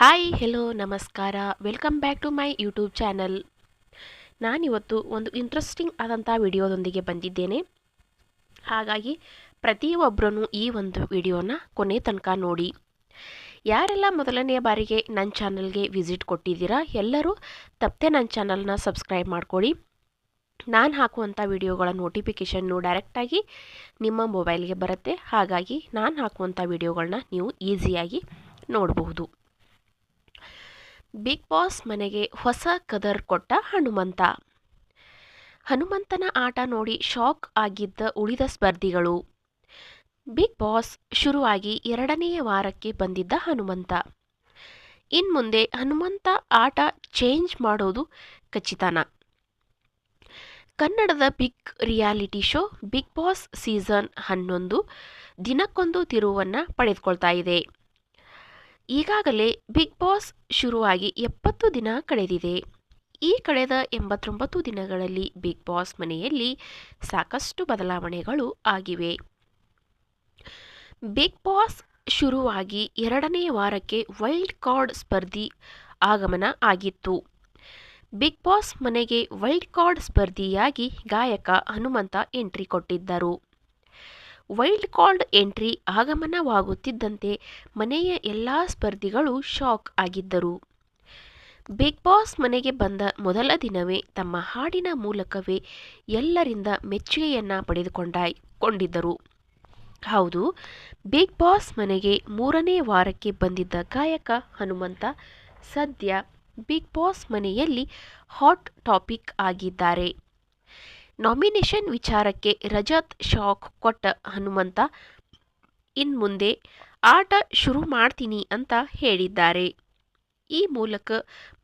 Hi hello ನಮಸ್ಕಾರ. Welcome back to my YouTube channel ನಾನಿವತ್ತು ಒಂದು ಇಂಟ್ರೆಸ್ಟಿಂಗ್ ಆದಂಥ ವಿಡಿಯೋದೊಂದಿಗೆ ಬಂದಿದ್ದೇನೆ. ಹಾಗಾಗಿ ಪ್ರತಿಯೊಬ್ಬರೂ ಈ ಒಂದು ವಿಡಿಯೋನ ಕೊನೆ ತನಕ ನೋಡಿ. ಯಾರೆಲ್ಲ ಮೊದಲನೆಯ ಬಾರಿಗೆ ನನ್ನ ಚಾನಲ್ಗೆ ವಿಸಿಟ್ ಕೊಟ್ಟಿದ್ದೀರಾ, ಎಲ್ಲರೂ ತಪ್ಪದೆ ನನ್ನ ಚಾನಲ್ನ ಸಬ್ಸ್ಕ್ರೈಬ್ ಮಾಡ್ಕೊಳ್ಳಿ. ನಾನು ಹಾಕುವಂಥ ವಿಡಿಯೋಗಳ ನೋಟಿಫಿಕೇಷನ್ನು ಡೈರೆಕ್ಟಾಗಿ ನಿಮ್ಮ ಮೊಬೈಲ್ಗೆ ಬರುತ್ತೆ. ಹಾಗಾಗಿ ನಾನು ಹಾಕುವಂಥ ವಿಡಿಯೋಗಳನ್ನ ನೀವು ಈಸಿಯಾಗಿ ನೋಡಬಹುದು. ಬಿಗ್ ಬಾಸ್ ಮನೆಗೆ ಹೊಸ ಕದರ್ ಕೊಟ್ಟ ಹನುಮಂತ. ಹನುಮಂತನ ಆಟ ನೋಡಿ ಶಾಕ್ ಆಗಿದ್ದ ಉಳಿದ ಸ್ಪರ್ಧಿಗಳು. ಬಿಗ್ ಬಾಸ್ ಶುರುವಾಗಿ ಎರಡನೆಯ ವಾರಕ್ಕೆ ಬಂದಿದ್ದ ಹನುಮಂತ. ಇನ್ಮುಂದೆ ಹನುಮಂತ ಆಟ ಚೇಂಜ್ ಮಾಡೋದು ಖಚಿತನ. ಕನ್ನಡದ big reality show Bigg Boss season ಹನ್ನೊಂದು ದಿನಕ್ಕೊಂದು ತಿರುವನ್ನು ಪಡೆದುಕೊಳ್ತಾ ಇದೆ. ಈಗಾಗಲೇ ಬಿಗ್ ಬಾಸ್ ಶುರುವಾಗಿ ಎಪ್ಪತ್ತು ದಿನ ಕಳೆದಿದೆ. ಈ ಕಳೆದ ಎಂಬತ್ತೊಂಬತ್ತು ದಿನಗಳಲ್ಲಿ ಬಿಗ್ ಬಾಸ್ ಮನೆಯಲ್ಲಿ ಸಾಕಷ್ಟು ಬದಲಾವಣೆಗಳು ಆಗಿವೆ. ಬಿಗ್ ಬಾಸ್ ಶುರುವಾಗಿ ಎರಡನೇ ವಾರಕ್ಕೆ ವೈಲ್ಡ್ ಕಾರ್ಡ್ ಸ್ಪರ್ಧಿ ಆಗಮನ ಆಗಿತ್ತು. ಬಿಗ್ ಬಾಸ್ ಮನೆಗೆ ವೈಲ್ಡ್ ಕಾರ್ಡ್ ಸ್ಪರ್ಧಿಯಾಗಿ ಗಾಯಕ ಹನುಮಂತ ಎಂಟ್ರಿ ಕೊಟ್ಟಿದ್ದರು. ವೈಲ್ಡ್ ಕಾರ್ಡ್ ಎಂಟ್ರಿ ಆಗಮನವಾಗುತ್ತಿದ್ದಂತೆ ಮನೆಯ ಎಲ್ಲ ಸ್ಪರ್ಧಿಗಳು ಶಾಕ್ ಆಗಿದ್ದರು. ಬಿಗ್ ಬಾಸ್ ಮನೆಗೆ ಬಂದ ಮೊದಲ ದಿನವೇ ತಮ್ಮ ಹಾಡಿನ ಮೂಲಕವೇ ಎಲ್ಲರಿಂದ ಮೆಚ್ಚುಗೆಯನ್ನ ಪಡೆದುಕೊಂಡ ಕೊಂಡಿದ್ದರು. ಹೌದು, ಬಿಗ್ ಬಾಸ್ ಮನೆಗೆ ಮೂರನೇ ವಾರಕ್ಕೆ ಬಂದಿದ್ದ ಗಾಯಕ ಹನುಮಂತ ಸದ್ಯ ಬಿಗ್ ಬಾಸ್ ಮನೆಯಲ್ಲಿ ಹಾಟ್ ಟಾಪಿಕ್ ಆಗಿದ್ದಾರೆ. ನಾಮಿನೇಷನ್ ವಿಚಾರಕ್ಕೆ ರಜತ್ ಶಾಕ್ ಕೊಟ್ಟ ಹನುಮಂತ ಇನ್ಮುಂದೆ ಆಟ ಶುರು ಮಾಡ್ತೀನಿ ಅಂತ ಹೇಳಿದ್ದಾರೆ. ಈ ಮೂಲಕ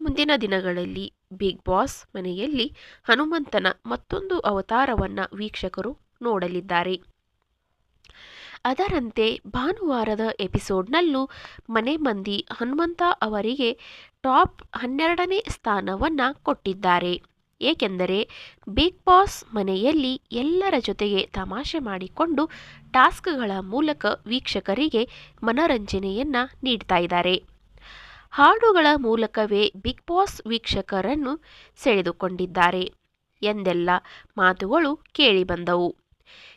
ಮುಂದಿನ ದಿನಗಳಲ್ಲಿ ಬಿಗ್ ಬಾಸ್ ಮನೆಯಲ್ಲಿ ಹನುಮಂತನ ಮತ್ತೊಂದು ಅವತಾರವನ್ನು ವೀಕ್ಷಕರು ನೋಡಲಿದ್ದಾರೆ. ಅದರಂತೆ ಭಾನುವಾರದ ಎಪಿಸೋಡ್ನಲ್ಲೂ ಮನೆ ಮಂದಿ ಹನುಮಂತ ಅವರಿಗೆ ಟಾಪ್ ಹನ್ನೆರಡನೇ ಸ್ಥಾನವನ್ನು ಕೊಟ್ಟಿದ್ದಾರೆ. ಏಕೆಂದರೆ ಬಿಗ್ ಬಾಸ್ ಮನೆಯಲ್ಲಿ ಎಲ್ಲರ ಜೊತೆಗೆ ತಮಾಷೆ ಮಾಡಿಕೊಂಡು ಟಾಸ್ಕ್ಗಳ ಮೂಲಕ ವೀಕ್ಷಕರಿಗೆ ಮನರಂಜನೆಯನ್ನ ನೀಡ್ತಾ ಇದ್ದಾರೆ. ಹಾಡುಗಳ ಮೂಲಕವೇ ಬಿಗ್ ಬಾಸ್ ವೀಕ್ಷಕರನ್ನು ಸೆಳೆದುಕೊಂಡಿದ್ದಾರೆ. ಎಂದೆಲ್ಲ ಮಾತುಗಳು ಕೇಳಿಬಂದವು.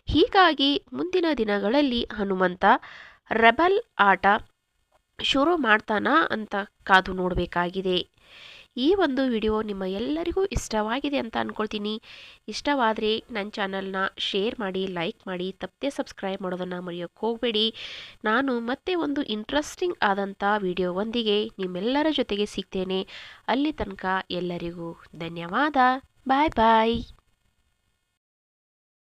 ಹೀಗಾಗಿ ಮುಂದಿನ ದಿನಗಳಲ್ಲಿ ಹನುಮಂತ ರೆಬಲ್ ಆಟ ಶುರು ಮಾಡ್ತಾನಾ ಅಂತ ಕಾದು ನೋಡಬೇಕಾಗಿದೆ. ಈ ಒಂದು ವಿಡಿಯೋ ನಿಮ್ಮ ಎಲ್ಲರಿಗೂ ಇಷ್ಟವಾಗಿದೆ ಅಂತ ಅಂದ್ಕೊಳ್ತೀನಿ ಇಷ್ಟವಾದರೆ ನನ್ನ ಚಾನಲ್ನ ಶೇರ್ ಮಾಡಿ, ಲೈಕ್ ಮಾಡಿ, ತಪ್ಪದೆ ಸಬ್ಸ್ಕ್ರೈಬ್ ಮಾಡೋದನ್ನು ಮರೆಯೋಕ್ಕೆ ಹೋಗಬೇಡಿ. ನಾನು ಮತ್ತೆ ಒಂದು ಇಂಟ್ರೆಸ್ಟಿಂಗ್ ಆದಂಥ ವಿಡಿಯೋವೊಂದಿಗೆ ನಿಮ್ಮೆಲ್ಲರ ಜೊತೆಗೆ ಸಿಗ್ತೇನೆ. ಅಲ್ಲಿ ತನಕ ಎಲ್ಲರಿಗೂ ಧನ್ಯವಾದ. ಬಾಯ್ ಬಾಯ್.